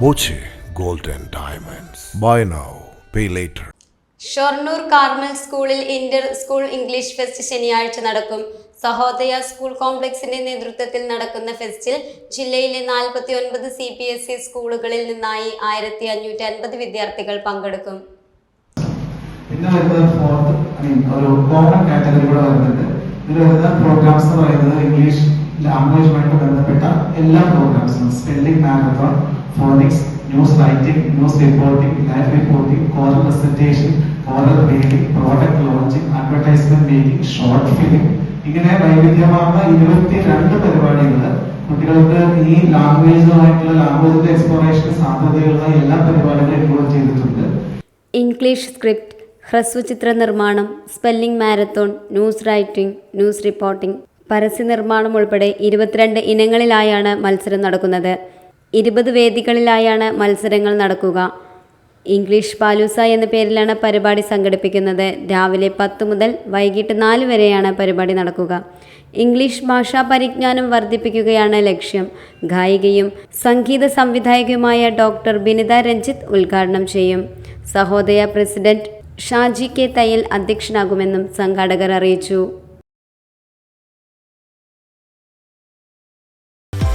Boche gold and Diamonds. Buy now, pay later. Shoranur Carmel സ്കൂളിൽ inter school English fest ശനിയാഴ്ച നടക്കും Sahodaya school കോംപ്ലക്സിന്റെ നേതൃത്വത്തിൽ നടക്കുന്ന ഫെസ്റ്റിൽ ജില്ലയിലെ നാൽപ്പത്തി ഒൻപത് സി പി എസ് ഇ സ്കൂളുകളിൽ നിന്നായി ആയിരത്തി അഞ്ഞൂറ്റി അൻപത് വിദ്യാർത്ഥികൾ പങ്കെടുക്കും പിന്നെ വരുന്നത് ഫോർത്ത് ഐ മീൻ ഒരു കോമൺ കാറ്റഗറി കൂടെ വരുന്നുണ്ട് ഇതിൽ വരുന്ന പ്രോഗ്രാംസ് എന്ന് പറയുന്നത് ഇംഗ്ലീഷ് ലാംഗ്വേജുമായിട്ട് ബന്ധപ്പെട്ട എല്ലാ പ്രോഗ്രാംസും spelling marathon phonics news writing news reporting life reporting choral presentation choral reading product launching advertisement making short film ഇങ്ങനെ വൈവിധ്യമാർന്ന ഇരുപത്തി രണ്ട് പരിപാടികൾ കുട്ടികൾക്ക് ഈ ലാംഗ്വേജുമായിട്ടുള്ള ലാംഗ്വേജിന്റെ എക്സ്പ്ലോറേഷൻ സാധ്യതയുള്ള എല്ലാ പരിപാടികളും ഇൻക്ലൂഡ് ചെയ്തിട്ടുണ്ട്. ഇംഗ്ലീഷ് സ്ക്രിപ്റ്റ് ഹ്രസ്വചിത്ര നിർമ്മാണം spelling marathon news writing news reporting പരസ്യ നിർമ്മാണം ഉൾപ്പെടെ ഇരുപത്തിരണ്ട് ഇനങ്ങളിലായാണ് മത്സരം നടക്കുന്നത്. ഇരുപത് വേദികളിലായാണ് മത്സരങ്ങൾ നടക്കുക. ഇംഗ്ലീഷ് പാലൂസ എന്ന പേരിലാണ് പരിപാടി സംഘടിപ്പിക്കുന്നത്. രാവിലെ പത്ത് മുതൽ വൈകിട്ട് നാല് വരെയാണ് പരിപാടി നടക്കുക. ഇംഗ്ലീഷ് ഭാഷാ പരിജ്ഞാനം വർദ്ധിപ്പിക്കുകയാണ് ലക്ഷ്യം. ഗായികയും സംഗീത സംവിധായകയുമായ ഡോക്ടർ ബിനിത രഞ്ജിത്ത് ഉദ്ഘാടനം ചെയ്യും. സഹോദയ പ്രസിഡന്റ് ഷാജി കെ തയ്യൽ അധ്യക്ഷനാകുമെന്നും സംഘാടകർ അറിയിച്ചു.